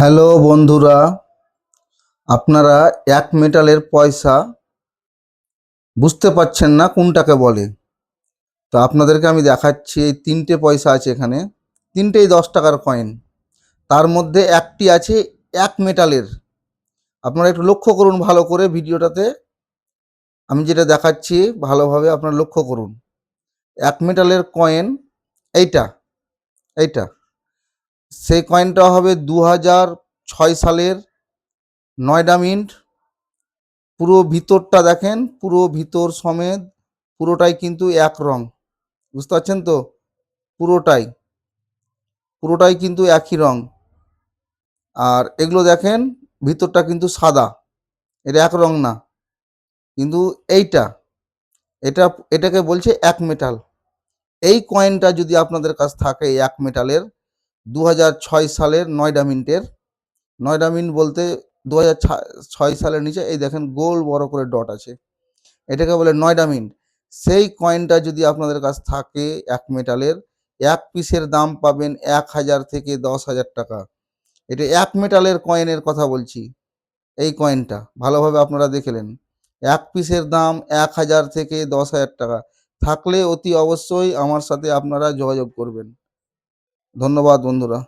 Hello বন্ধুরা, আপনারা এক মেটালের পয়সা বুঝতে পারছেন না কোনটাকে বলে। তো আপনাদেরকে আমি দেখাচ্ছি, এই তিনটে পয়সা আছে এখানে, তিনটেই দশ টাকার কয়েন তার মধ্যে একটি আছে এক মেটালের। আপনারা একটু লক্ষ্য করুন ভালো করে ভিডিওটাতে। আমি যেটা দেখাচ্ছি, ভালোভাবে আপনারা লক্ষ্য করুন। এক মেটালের কয়েন এইটা এইটা। সেই কয়েনটা হবে দু ছয় সালের নয়ডা মিন্ট পুরো ভিতরটা দেখেন, পুরো ভিতর সমেত পুরোটাই কিন্তু এক রং। বুঝতে পারছেন তো? পুরোটাই পুরোটাই কিন্তু একই রং। আর এগুলো দেখেন, ভিতরটা কিন্তু সাদা। এটা এক রং না। কিন্তু এইটা, এটা, এটাকে বলছে এক মেটাল এই কয়েনটা যদি আপনাদের কাছে থাকে এক মেটালের দু সালের নয়ডা মিন্টের। নয়ডা মিন্ট বলতে দু হাজার ছয় সালের নিচে, এই দেখেন গোল বড় করে ডট আছে। এটাকে বলে নয়ডা মিন্ট। সেই কয়েনটা যদি আপনাদের কাছ থাকে এক মেটালের, এক পিসের দাম পাবেন এক হাজার থেকে দশ হাজার টাকা। এটা এক মেটালের কয়েনের কথা বলছি, এই কয়েনটা। ভালোভাবে আপনারা দেখলেন এক পিসের দাম এক হাজার থেকে দশ হাজার টাকা। থাকলে অতি অবশ্যই আমার সাথে আপনারা যোগাযোগ করবেন। ধন্যবাদ বন্ধুরা।